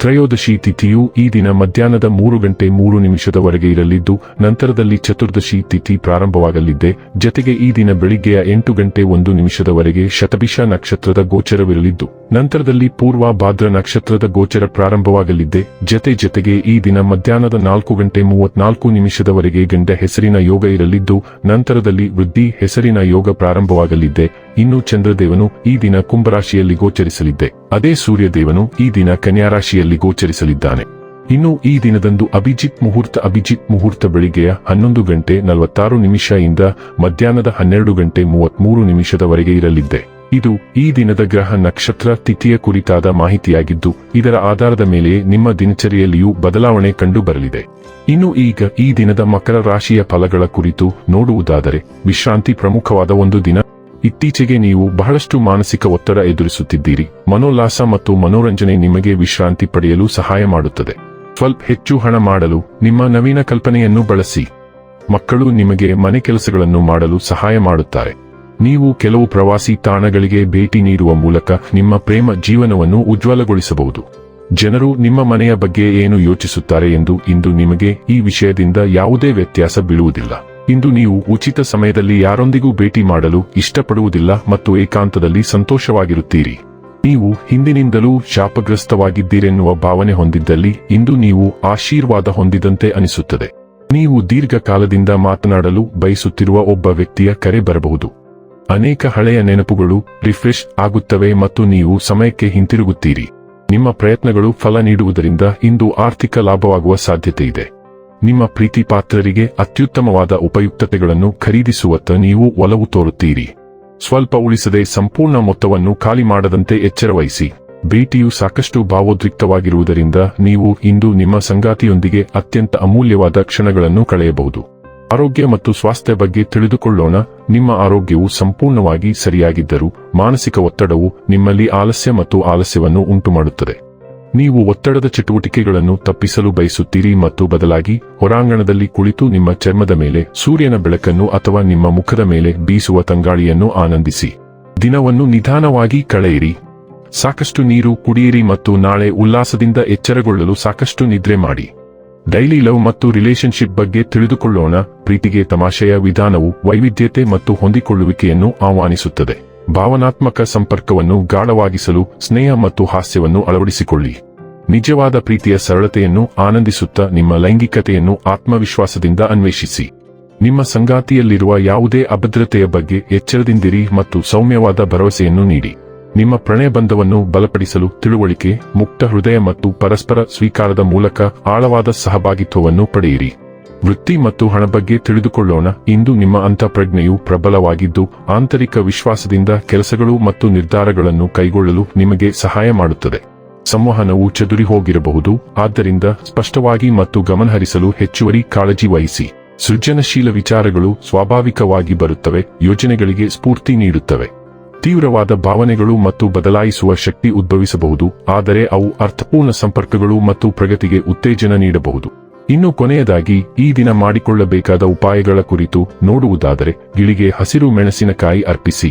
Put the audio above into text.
ತ್ರಯೋದಶಿ ತಿಥಿಯು ಈ ದಿನ ಮಧ್ಯಾಹ್ನದ ಮೂರು ಗಂಟೆ ಮೂರು ನಿಮಿಷದವರೆಗೆ ಇರಲಿದ್ದು, ನಂತರದಲ್ಲಿ ಚತುರ್ದಶಿ ತಿಥಿ ಪ್ರಾರಂಭವಾಗಲಿದ್ದೆ. ಜತೆಗೆ ಈ ದಿನ ಬೆಳಿಗ್ಗೆಯ ಎಂಟು ಗಂಟೆ ಒಂದು ನಿಮಿಷದವರೆಗೆ ಶತಭಿಷ ನಕ್ಷತ್ರದ ಗೋಚರವಿರಲಿದ್ದು, ನಂತರದಲ್ಲಿ ಪೂರ್ವ ಭಾದ್ರ ನಕ್ಷತ್ರದ ಗೋಚರ ಪ್ರಾರಂಭವಾಗಲಿದ್ದೆ. ಜತೆ ಜತೆಗೆ ಈ ದಿನ ಮಧ್ಯಾಹ್ನದ ನಾಲ್ಕು ಗಂಟೆ ಮೂವತ್ನಾಲ್ಕು ನಿಮಿಷದವರೆಗೆ ಗಂಡ ಹೆಸರಿನ ಯೋಗ ಇರಲಿದ್ದು, ನಂತರದಲ್ಲಿ ವೃದ್ಧಿ ಹೆಸರಿನ ಯೋಗ ಪ್ರಾರಂಭವಾಗಲಿದ್ದೆ. ಇನ್ನು ಚಂದ್ರದೇವನು ಈ ದಿನ ಕುಂಭರಾಶಿಯಲ್ಲಿ ಗೋಚರಿಸಲಿದ್ದೆ. ಅದೇ ಸೂರ್ಯದೇವನು ಈ ದಿನ ಕನ್ಯಾರಾಶಿಯಲ್ಲಿ ಗೋಚರಿಸಲಿದ್ದಾನೆ. ಇನ್ನು ಈ ದಿನದಂದು ಅಭಿಜಿತ್ ಮುಹೂರ್ತ ಅಭಿಜಿತ್ ಮುಹೂರ್ತ ಬೆಳಿಗ್ಗೆಯ ಹನ್ನೊಂದು ಗಂಟೆ ನಲವತ್ತಾರು ನಿಮಿಷ ಇಂದ ಮಧ್ಯಾಹ್ನದ ಹನ್ನೆರಡು ಗಂಟೆ ಮೂವತ್ಮೂರು ನಿಮಿಷದವರೆಗೆ ಇರಲಿದ್ದೆ. ಇದು ಈ ದಿನದ ಗ್ರಹ ನಕ್ಷತ್ರ ತಿಥಿಯ ಕುರಿತಾದ ಮಾಹಿತಿಯಾಗಿದ್ದು, ಇದರ ಆಧಾರದ ಮೇಲೆ ನಿಮ್ಮ ದಿನಚರಿಯಲ್ಲಿಯೂ ಬದಲಾವಣೆ ಕಂಡು ಬರಲಿದೆ ಇನ್ನು ಈಗ ಈ ದಿನದ ಮಕರ ರಾಶಿಯ ಫಲಗಳ ಕುರಿತು ನೋಡುವುದಾದರೆ, ವಿಶ್ರಾಂತಿ ಪ್ರಮುಖವಾದ ಒಂದು ದಿನ ಇತ್ತೀಚೆಗೆ ನೀವು ಬಹಳಷ್ಟು ಮಾನಸಿಕ ಒತ್ತಡ ಎದುರಿಸುತ್ತಿದ್ದೀರಿ. ಮನೋಲ್ಲಾಸ ಮತ್ತು ಮನೋರಂಜನೆ ನಿಮಗೆ ವಿಶ್ರಾಂತಿ ಪಡೆಯಲು ಸಹಾಯ ಮಾಡುತ್ತದೆ. ಸ್ವಲ್ಪ ಹೆಚ್ಚು ಹಣ ಮಾಡಲು ನಿಮ್ಮ ನವೀನ ಕಲ್ಪನೆಯನ್ನು ಬಳಸಿ. ಮಕ್ಕಳು ನಿಮಗೆ ಮನೆ ಕೆಲಸಗಳನ್ನು ಮಾಡಲು ಸಹಾಯ ಮಾಡುತ್ತಾರೆ. ನೀವು ಕೆಲವು ಪ್ರವಾಸಿ ತಾಣಗಳಿಗೆ ಭೇಟಿ ನೀಡುವ ಮೂಲಕ ನಿಮ್ಮ ಪ್ರೇಮ ಜೀವನವನ್ನು ಉಜ್ವಲಗೊಳಿಸಬಹುದು. ಜನರು ನಿಮ್ಮ ಮನೆಯ ಬಗ್ಗೆ ಏನು ಯೋಚಿಸುತ್ತಾರೆ ಎಂದು ಇಂದು ನಿಮಗೆ ಈ ವಿಷಯದಿಂದ ಯಾವುದೇ ವ್ಯತ್ಯಾಸ ಬೀಳುವುದಿಲ್ಲ. ಇಂದು ನೀವು ಉಚಿತ ಸಮಯದಲ್ಲಿ ಯಾರೊಂದಿಗೂ ಭೇಟಿ ಮಾಡಲು ಇಷ್ಟಪಡುವುದಿಲ್ಲ ಮತ್ತು ಏಕಾಂತದಲ್ಲಿ ಸಂತೋಷವಾಗಿರುತ್ತೀರಿ. ನೀವು ಹಿಂದಿನಿಂದಲೂ ಶಾಪಗ್ರಸ್ತವಾಗಿದ್ದೀರೆನ್ನುವ ಭಾವನೆ ಹೊಂದಿದ್ದಲ್ಲಿ ಇಂದು ನೀವು ಆಶೀರ್ವಾದ ಹೊಂದಿದಂತೆ ಅನಿಸುತ್ತದೆ. ನೀವು ದೀರ್ಘಕಾಲದಿಂದ ಮಾತನಾಡಲು ಬಯಸುತ್ತಿರುವ ಒಬ್ಬ ವ್ಯಕ್ತಿಯ ಕರೆ ಬರಬಹುದು. ಅನೇಕ ಹಳೆಯ ನೆನಪುಗಳು ರಿಫ್ರೆಶ್ ಆಗುತ್ತವೆ ಮತ್ತು ನೀವು ಸಮಯಕ್ಕೆ ಹಿಂತಿರುಗುತ್ತೀರಿ. ನಿಮ್ಮ ಪ್ರಯತ್ನಗಳು ಫಲ ನೀಡುವುದರಿಂದ ಇಂದು ಆರ್ಥಿಕ ಲಾಭವಾಗುವ ಸಾಧ್ಯತೆ ಇದೆ ನಿಮ್ಮ ಪ್ರೀತಿಪಾತ್ರರಿಗೆ ಅತ್ಯುತ್ತಮವಾದ ಉಪಯುಕ್ತತೆಗಳನ್ನು ಖರೀದಿಸುವತ್ತ ನೀವು ಒಲವು ತೋರುತ್ತೀರಿ. ಸ್ವಲ್ಪ ಉಳಿಸದೆ ಸಂಪೂರ್ಣ ಮೊತ್ತವನ್ನು ಖಾಲಿ ಮಾಡದಂತೆ ಎಚ್ಚರವಹಿಸಿ. ಭೇಟಿಯು ಸಾಕಷ್ಟು ಭಾವೋದ್ರಿಕ್ತವಾಗಿರುವುದರಿಂದ ನೀವು ಇಂದು ನಿಮ್ಮ ಸಂಗಾತಿಯೊಂದಿಗೆ ಅತ್ಯಂತ ಅಮೂಲ್ಯವಾದ ಕ್ಷಣಗಳನ್ನು ಕಳೆಯಬಹುದು. ಆರೋಗ್ಯ ಮತ್ತು ಸ್ವಾಸ್ಥ್ಯ ಬಗ್ಗೆ ತಿಳಿದುಕೊಳ್ಳೋಣ. ನಿಮ್ಮ ಆರೋಗ್ಯವು ಸಂಪೂರ್ಣವಾಗಿ ಸರಿಯಾಗಿದ್ದರೂ ಮಾನಸಿಕ ಒತ್ತಡವು ನಿಮ್ಮಲ್ಲಿ ಆಲಸ್ಯ ಮತ್ತು ಆಲಸ್ಯವನ್ನು ಉಂಟುಮಾಡುತ್ತದೆ. ನೀವು ಒತ್ತಡದ ಚಟುವಟಿಕೆಗಳನ್ನು ತಪ್ಪಿಸಲು ಬಯಸುತ್ತೀರಿ ಮತ್ತು ಬದಲಾಗಿ ಹೊರಾಂಗಣದಲ್ಲಿ ಕುಳಿತು ನಿಮ್ಮ ಚರ್ಮದ ಮೇಲೆ, ಸೂರ್ಯನ ಬೆಳಕನ್ನು ಅಥವಾ ನಿಮ್ಮ ಮುಖದ ಮೇಲೆ ಬೀಸುವ ತಂಗಾಳಿಯನ್ನು ಆನಂದಿಸಿ. ದಿನವನ್ನು ನಿಧಾನವಾಗಿ ಕಳೆಯಿರಿ. ಸಾಕಷ್ಟು ನೀರು ಕುಡಿಯಿರಿ ಮತ್ತು ನಾಳೆ ಉಲ್ಲಾಸದಿಂದ ಎಚ್ಚರಗೊಳ್ಳಲು ಸಾಕಷ್ಟು ನಿದ್ರೆ ಮಾಡಿ. ಡೈಲಿ ಲವ್ ಮತ್ತು ರಿಲೇಶನ್ಶಿಪ್ ಬಗ್ಗೆ ತಿಳಿದುಕೊಳ್ಳೋಣ. ಪ್ರೀತಿಗೆ ತಮಾಷೆಯ ವಿಧಾನವು ವೈವಿಧ್ಯತೆ ಮತ್ತು ಹೊಂದಿಕೊಳ್ಳುವಿಕೆಯನ್ನು ಆಹ್ವಾನಿಸುತ್ತದೆ. ಭಾವನಾತ್ಮಕ ಸಂಪರ್ಕವನ್ನು ಗಾಢವಾಗಿಸಲು, ಸ್ನೇಹ ಮತ್ತು ಹಾಸ್ಯವನ್ನು ಅಳವಡಿಸಿಕೊಳ್ಳಿ. ನಿಜವಾದ ಪ್ರೀತಿಯ ಸರಳತೆಯನ್ನು ಆನಂದಿಸುತ್ತಾ ನಿಮ್ಮ ಲೈಂಗಿಕತೆಯನ್ನು ಆತ್ಮವಿಶ್ವಾಸದಿಂದ ಅನ್ವೇಷಿಸಿ. ನಿಮ್ಮ ಸಂಗಾತಿಯಲ್ಲಿರುವ ಯಾವುದೇ ಅಭದ್ರತೆಯ ಬಗ್ಗೆ ಎಚ್ಚರದಿಂದಿರಿ ಮತ್ತು ಸೌಮ್ಯವಾದ ಭರವಸೆಯನ್ನು ನೀಡಿ. ನಿಮ್ಮ ಪ್ರಣಯಬಂಧವನ್ನು ಬಲಪಡಿಸಲು ತಿಳುವಳಿಕೆ, ಮುಕ್ತ ಹೃದಯ ಮತ್ತು ಪರಸ್ಪರ ಸ್ವೀಕಾರದ ಮೂಲಕ ಆಳವಾದ ಸಹಭಾಗಿತ್ವವನ್ನು ಪಡೆಯಿರಿ. ವೃತ್ತಿ ಮತ್ತು ಹಣ ಬಗ್ಗೆ ತಿಳಿದುಕೊಳ್ಳೋಣ. ಇಂದು ನಿಮ್ಮ ಅಂತಃಪ್ರಜ್ಞೆಯು ಪ್ರಬಲವಾಗಿದ್ದು, ಆಂತರಿಕ ವಿಶ್ವಾಸದಿಂದ ಕೆಲಸಗಳು ಮತ್ತು ನಿರ್ಧಾರಗಳನ್ನು ಕೈಗೊಳ್ಳಲು ನಿಮಗೆ ಸಹಾಯ ಮಾಡುತ್ತದೆ. ಸಂವಹನವು ಚದುರಿ ಹೋಗಿರಬಹುದು ಆದ್ದರಿಂದ ಸ್ಪಷ್ಟವಾಗಿ ಮತ್ತು ಗಮನಹರಿಸಲು ಹೆಚ್ಚುವರಿ ಕಾಳಜಿ ವಹಿಸಿ. ಸೃಜನಶೀಲ ವಿಚಾರಗಳು ಸ್ವಾಭಾವಿಕವಾಗಿ ಬರುತ್ತವೆ, ಯೋಜನೆಗಳಿಗೆ ಸ್ಫೂರ್ತಿ ನೀಡುತ್ತವೆ. ತೀವ್ರವಾದ ಭಾವನೆಗಳು ಮತ್ತು ಬದಲಾಯಿಸುವ ಶಕ್ತಿ ಉದ್ಭವಿಸಬಹುದು, ಆದರೆ ಅವು ಅರ್ಥಪೂರ್ಣ ಸಂಪರ್ಕಗಳು ಮತ್ತು ಪ್ರಗತಿಗೆ ಉತ್ತೇಜನ ನೀಡಬಹುದು. ಇನ್ನು ಕೊನೆಯದಾಗಿ, ಈ ದಿನ ಮಾಡಿಕೊಳ್ಳಬೇಕಾದ ಉಪಾಯಗಳ ಕುರಿತು ನೋಡುವುದಾದರೆ, ಗಿಳಿಗೆ ಹಸಿರು ಮೆಣಸಿನಕಾಯಿ ಅರ್ಪಿಸಿ.